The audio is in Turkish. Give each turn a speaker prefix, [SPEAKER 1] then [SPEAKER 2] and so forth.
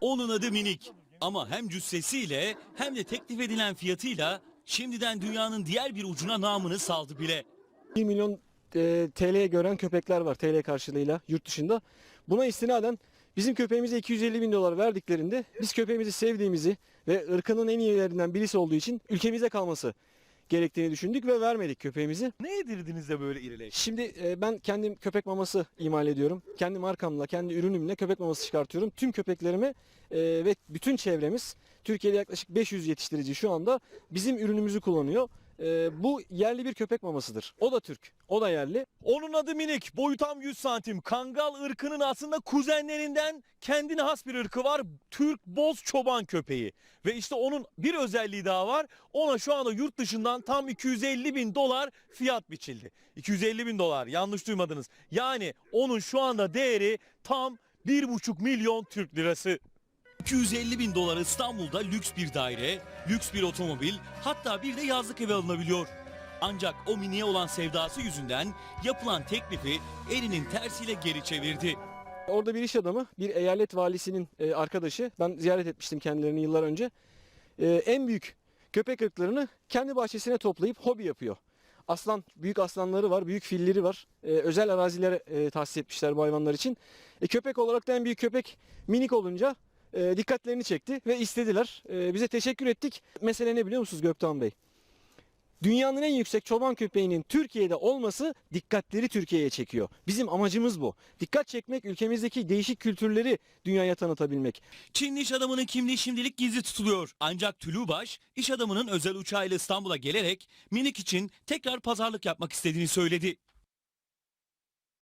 [SPEAKER 1] Onun adı Minik. Ama hem cüssesiyle hem de teklif edilen fiyatıyla şimdiden dünyanın diğer bir ucuna namını saldı bile.
[SPEAKER 2] 1 milyon e, TL'ye gören köpekler var TL karşılığıyla yurt dışında. Buna istinaden bizim köpeğimize 250 bin dolar verdiklerinde biz köpeğimizi sevdiğimizi ve ırkının en iyilerinden birisi olduğu için ülkemize kalması gerektiğini düşündük ve vermedik köpeğimizi.
[SPEAKER 3] Ne yedirdiniz de böyle irileşti?
[SPEAKER 2] Şimdi e, ben kendim köpek maması imal ediyorum. Kendi markamla, kendi ürünümle köpek maması çıkartıyorum. Tüm köpeklerimi e, ve bütün çevremiz Türkiye'de yaklaşık 500 yetiştirici şu anda bizim ürünümüzü kullanıyor. E, bu yerli bir köpek mamasıdır. O da Türk, o da yerli.
[SPEAKER 3] Onun adı Minik. Boyu tam 100 santim. Kangal ırkının aslında kuzenlerinden kendine has bir ırkı var. Türk boz çoban köpeği. Ve işte onun bir özelliği daha var. Ona şu anda yurt dışından tam 250 bin dolar fiyat biçildi. 250 bin dolar yanlış duymadınız. Yani onun şu anda değeri tam 1,5 milyon Türk lirası.
[SPEAKER 1] 250 bin dolar İstanbul'da lüks bir daire, lüks bir otomobil hatta bir de yazlık evi alınabiliyor. Ancak o miniye olan sevdası yüzünden yapılan teklifi elinin tersiyle geri çevirdi.
[SPEAKER 2] Orada bir iş adamı, bir eyalet valisinin e, arkadaşı. Ben ziyaret etmiştim kendilerini yıllar önce. E, en büyük köpek ırklarını kendi bahçesine toplayıp hobi yapıyor. Aslan, büyük aslanları var, büyük filleri var. E, özel arazilere e, tahsis etmişler bu hayvanlar için. E, köpek olarak da en büyük köpek minik olunca e, dikkatlerini çekti ve istediler. E, bize teşekkür ettik. Mesele ne biliyor musunuz Göktuğan Bey? Dünyanın en yüksek çoban köpeğinin Türkiye'de olması dikkatleri Türkiye'ye çekiyor. Bizim amacımız bu. Dikkat çekmek, ülkemizdeki değişik kültürleri dünyaya tanıtabilmek.
[SPEAKER 1] Çinli iş adamının kimliği şimdilik gizli tutuluyor. Ancak Tulubaş iş adamının özel uçağıyla İstanbul'a gelerek minik için tekrar pazarlık yapmak istediğini söyledi.